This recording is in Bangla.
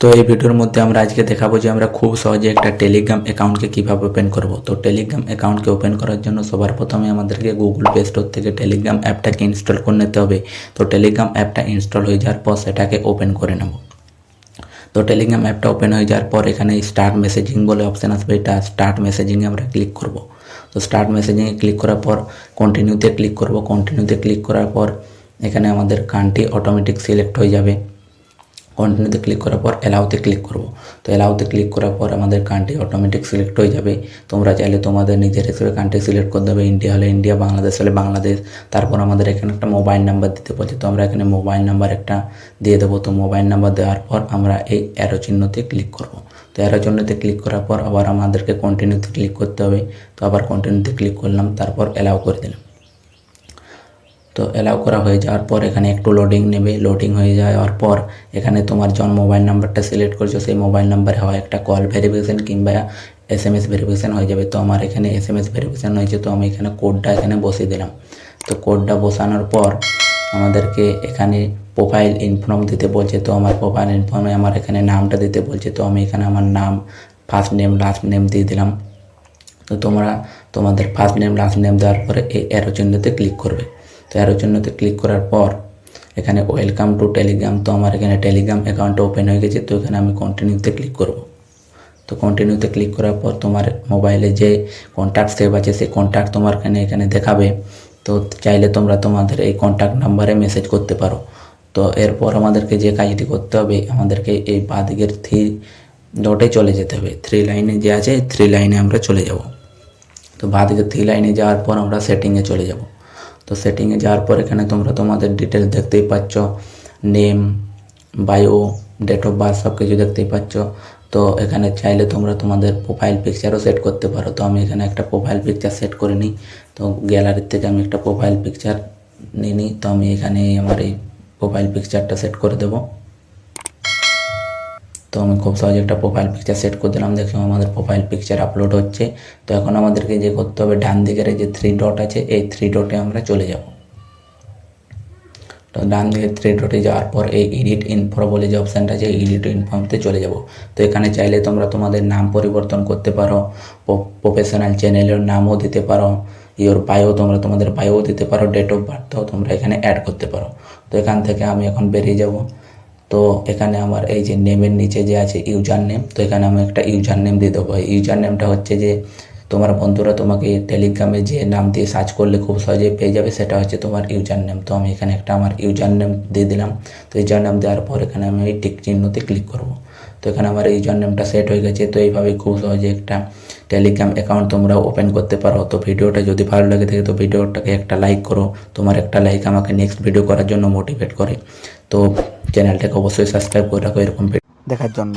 তো এই ভিডিওর মধ্যে আমরা আজকে দেখাবো যে আমরা খুব সহজে একটা টেলিগ্রাম অ্যাকাউন্টকে কীভাবে ওপেন করব। তো টেলিগ্রাম অ্যাকাউন্টকে ওপেন করার জন্য সবার প্রথমে আমাদেরকে গুগল প্লে স্টোর থেকে টেলিগ্রাম অ্যাপটাকে ইনস্টল করে নিতে হবে। তো টেলিগ্রাম অ্যাপটা ইনস্টল হয়ে যাওয়ার পর সেটাকে ওপেন করে নেব। তো টেলিগ্রাম অ্যাপটা ওপেন হয়ে যাওয়ার পর এখানে স্টার্ট মেসেজিং বলে অপশান আসবে। এটা স্টার্ট মেসেজিংয়ে আমরা ক্লিক করব। তো স্টার্ট মেসেজিংয়ে ক্লিক করার পর কন্টিনিউতে ক্লিক করব। কন্টিনিউতে ক্লিক করার পর এখানে আমাদের কান্ট্রি অটোমেটিক সিলেক্ট হয়ে যাবে। কন্টিনিউতে ক্লিক করার পর অ্যালাউতে ক্লিক করব। তো অ্যালাউতে ক্লিক করার পর আমাদের কান্ট্রি অটোমেটিক সিলেক্ট হয়ে যাবে। তোমরা চাইলে তোমাদের নিজের হিসেবে কান্ট্রি সিলেক্ট করতে হবে ইন্ডিয়া হলে ইন্ডিয়া বাংলাদেশ হলে বাংলাদেশ তারপর আমাদের এখানে একটা মোবাইল নাম্বার দিতে বলছে। তো আমরা এখানে মোবাইল নাম্বার একটা দিয়ে দেবো। তো মোবাইল নাম্বার দেওয়ার পর আমরা এই অ্যারো চিহ্নতে ক্লিক করব। তো অ্যারো চিহ্নতে ক্লিক করার পর আবার আমাদেরকে কন্টিনিউতে ক্লিক করতে হবে। তো আবার কন্টিনিউতে ক্লিক করলাম। তারপর অ্যালাউ করে দিলাম। তো অ্যালাউ করা হয়ে যাওয়ার পর এখানে একটু লোডিং নেবে লোডিং হয়ে যাওয়ার পর এখানে তোমার জন মোবাইল নাম্বারটা সিলেক্ট করছ, সেই মোবাইল নাম্বারে হয় একটা কল ভেরিফিকেশান কিংবা এস এম এস ভেরিফিকেশান হয়ে যাবে। তো আমার এখানে এস এম এস ভেরিফিকেশান হয়েছে, তো আমি এখানে কোডটা এখানে বসিয়ে দিলাম। তো কোডটা বসানোর পর আমাদেরকে এখানে প্রোফাইল ইনফর্ম দিতে বলছে। তো আমার প্রোফাইল ইনফর্মে আমার এখানে নামটা দিতে বলছে। তো আমি এখানে আমার নাম ফার্স্ট নেম লাস্ট নেম দিয়ে দিলাম। তো তোমরা তোমাদের ফার্স্ট নেম লাস্ট নেম দেওয়ার পরে এই অ্যারো চিহ্নতে ক্লিক করবে। তো অ্যারো চিহ্নতে ক্লিক করার পর, এখানে ওয়েলকাম টু টেলিগ্রাম তো আমার এখানে টেলিগ্রাম অ্যাকাউন্ট ওপেন হয়ে গেছে, তো এখানে আমি কন্টিনিউতে ক্লিক করব। তো কন্টিনিউতে ক্লিক করার পর তোমার মোবাইলে যে কন্ট্যাক্ট সেভ আছে, সেই কন্ট্যাক্ট তোমার এখানে এখানে দেখাবে। তো চাইলে তোমরা তোমাদের এই কন্ট্যাক্ট নাম্বারে মেসেজ করতে পারো। তো এরপর আমাদেরকে যে কাজটি করতে হবে, আমাদেরকে এই বাদিকের থ্রি ডটে চলে যেতে হবে। থ্রি লাইনে যে আছে থ্রি লাইনে আমরা চলে যাব। তো বাদিকে থ্রি লাইনে যাওয়ার পর আমরা সেটিংয়ে চলে যাব। তো সেটিংয়ে যাওয়ার পর এখানে তোমরা তোমাদের ডিটেলস দেখতেই পাচ্ছ। Name bio date of birth সব কিছু দেখতেই পাচ্ছ। তো এখানে চাইলে তোমরা তোমাদের প্রোফাইল পিকচারও সেট করতে পারো। তো আমি এখানে একটা প্রোফাইল পিকচার সেট করে নিই। তো গ্যালারি থেকে আমি একটা প্রোফাইল পিকচার নিয়ে নিই। তো আমি এখানে আমার এই প্রোফাইল পিকচারটা সেট করে দেবো। আমি খুব সহজে একটা প্রোফাইল পিকচার সেট করে দিলাম। দেখলাম আমাদের প্রোফাইল পিকচার আপলোড হচ্ছে। তো এখন আমাদেরকে যে করতে হবে, ডান দিকের যে থ্রি ডট আছে, এই থ্রি ডটে আমরা চলে যাব। তো ডান দিকে থ্রি ডটে যাওয়ার পর এই এডিট ইনফো বলে যে অপশানটা আছে এডিট ইনফর্মতে চলে যাব। তো এখানে চাইলে তোমরা তোমাদের নাম পরিবর্তন করতে পারো প্রফেশনাল চ্যানেলের নামও দিতে পারো ইওর বায়ো তোমরা তোমাদের বায়ো দিতে পারো ডেট অফ বার্থও তোমরা এখানে অ্যাড করতে পারো। তো এখান থেকে আমি এখন বেরিয়ে যাব। তো এখানে আমার এই যে নেমের নিচে যে আছে ইউজার নেম তো এখানে আমি একটা ইউজার নেম দিয়ে দেবো। ইউজার নেমটা হচ্ছে যে তোমার বন্ধুরা তোমাকে টেলিগ্রামে যে নাম দিয়ে সার্চ করলে খুব সহজেই পেয়ে যাবে, সেটা হচ্ছে তোমার ইউজার নেম তো আমি এখানে একটা আমার ইউজার নেম দিয়ে দিলাম। তো ইউজার নেম দেওয়ার পর এখানে আমি এই টিক চিহ্নতে ক্লিক করব। তো এখানে আমার ইউজার নেমটা সেট হয়ে গেছে। তো এইভাবে খুব সহজে একটা টেলিগ্রাম অ্যাকাউন্ট তোমরা ওপেন করতে পারো। তো ভিডিওটা যদি ভালো লাগে থাকে, তো ভিডিওটাকে একটা লাইক করো। তোমার একটা লাইক আমাকে নেক্সট ভিডিও করার জন্য মোটিভেট করে। তো চ্যানেলটাকে অবশ্যই সাবস্ক্রাইব করে রাখো এরকম দেখার জন্য।